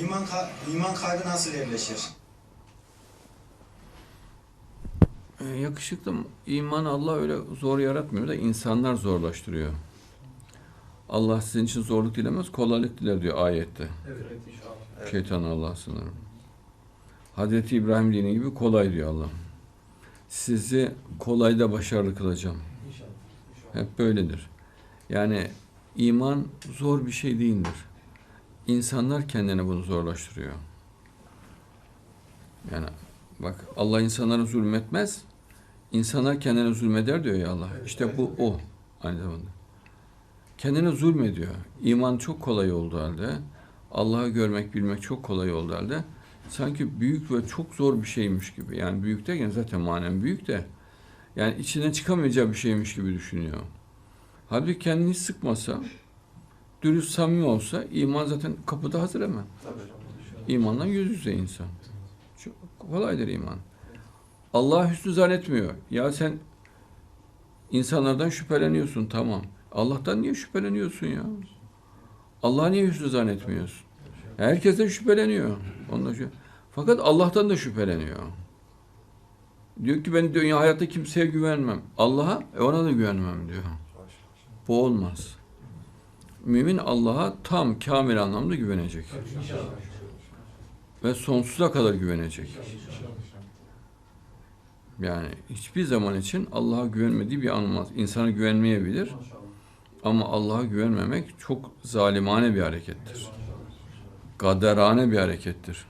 İman, ka- iman kalbe nasıl yerleşir? Ee, Yakışıklı iman Allah öyle zor yaratmıyor da insanlar zorlaştırıyor. Allah sizin için zorluk dilemez, kolaylık diler diyor ayette. Evet inşallah. Şeytan Allah sınırım. Hazreti İbrahim dini gibi kolay diyor Allah. Sizi kolayda başarılı kılacağım. İnşallah. İnşallah. Hep böyledir. Yani iman zor bir şey değildir. İnsanlar kendine bunu zorlaştırıyor. Yani bak Allah insanlara zulmetmez. İnsanlar kendine zulmeder diyor ya Allah. İşte bu o aynı zamanda. Kendine zulmediyor. İman çok kolay olduğu halde, Allah'ı görmek, bilmek çok kolay olduğu halde sanki büyük ve çok zor bir şeymiş gibi. Yani büyük derken zaten manen büyük de yani içinden çıkamayacağı bir şeymiş gibi düşünüyor. Halbuki kendini sıkmasa, dürüst samimi olsa iman zaten kapıda hazır hemen. İmanla yüz yüze insan. Çok kolaydır iman. Allah hüsnü zannetmiyor. Ya sen insanlardan şüpheleniyorsun tamam. Allah'tan niye şüpheleniyorsun ya? Allah niye hüsnü zannetmiyorsun? Herkes de şüpheleniyor. Ondan şu- Fakat Allah'tan da şüpheleniyor. Diyor ki ben dünya hayatta kimseye güvenmem. Allah'a e ona da güvenmem diyor. Bu olmaz. Mümin Allah'a tam kamil anlamda güvenecek. Ve sonsuza kadar güvenecek. Yani hiçbir zaman için Allah'a güvenmediği bir an olmaz. İnsana güvenmeyebilir ama Allah'a güvenmemek çok zalimane bir harekettir. Gaderane bir harekettir.